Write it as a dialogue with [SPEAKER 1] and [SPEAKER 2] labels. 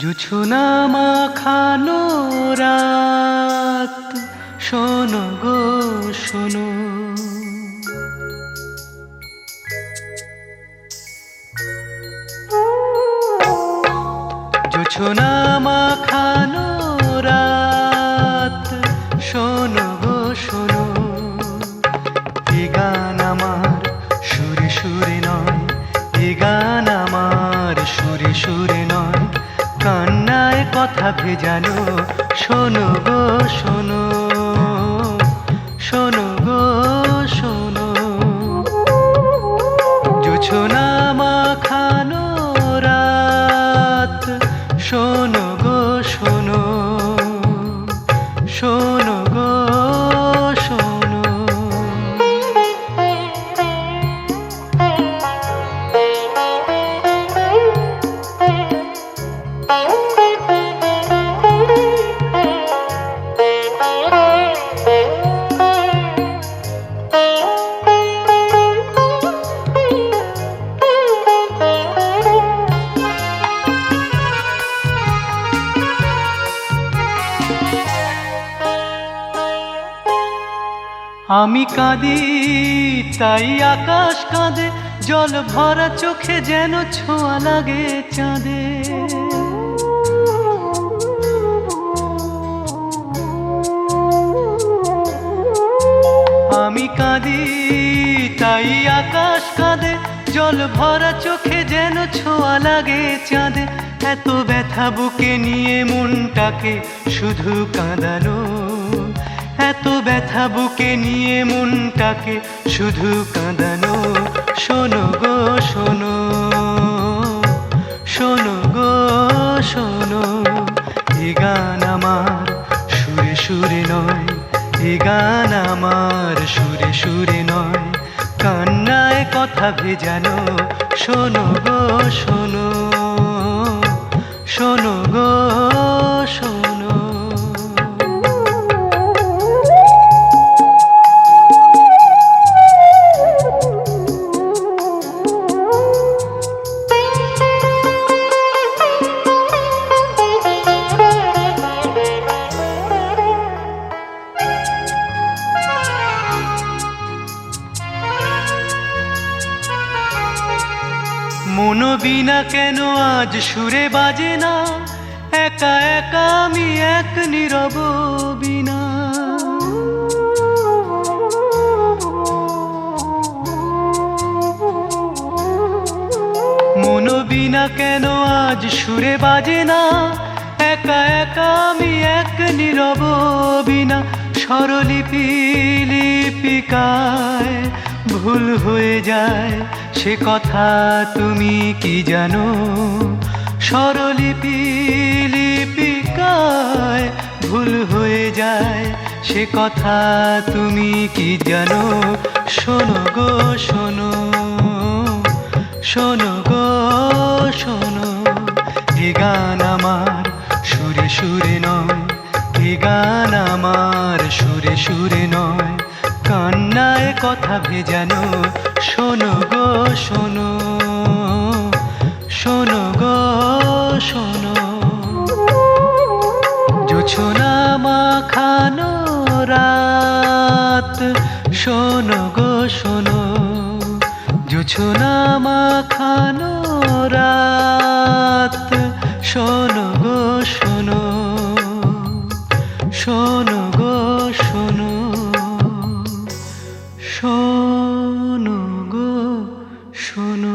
[SPEAKER 1] জুছুনা মাখানো রাত শোনো গো শোনো। জুছুনা মাখানো কান্নায় জানো শোনো গো শোনো। আমি কাঁদি, তাই আকাশ কাঁদে, জল ভরা চোখে যেন ছোঁয়া লাগে চাঁদে। আমি কাঁদি, তাই আকাশ কাঁদে, জল ভরা চোখে যেন ছোঁয়া লাগে চাঁদে। এত ব্যথা বুকে নিয়ে মনটাকে শুধু কাঁদানো। এত ব্যথা বুকে নিয়ে মনটাকে শুধু কাঁদানো। শোনো গো, শোনো শোনো গো, শোনো। এ গান আমার সুরে সুরে নয়, এ গান আমার সুরে সুরে নয়। কান্নায় কথা ভেজানো, শোনো গো, শোনো। বিনা কেন আজ সুরে বাজে না। একা একা আমি এক নীরব বিনা। বিনা কেন আজ সুরে বাজে না। একা একা আমি এক নীরব বিনা। স্বরলিপি লিপিকায় ভুল হয়ে যায় সে কথা তুমি কি জানো? স্বরলিপি লিপিকায় ভুল হয়ে যায়, সে কথা তুমি কি জানো? শোনো গো, শোনো শোনো গো, শোনো, এ গান আমার সুরে সুরে নয়, এ গান আমার সুরে সুরে নয়। কান্নায় কথা ভেজানো, শোনো গো, শোনো শোনো গো, শোনো। জোছনা মাখানো রাত, শোনো গো, শোনো। জোছনা মাখানো রাত, শোনো শোনো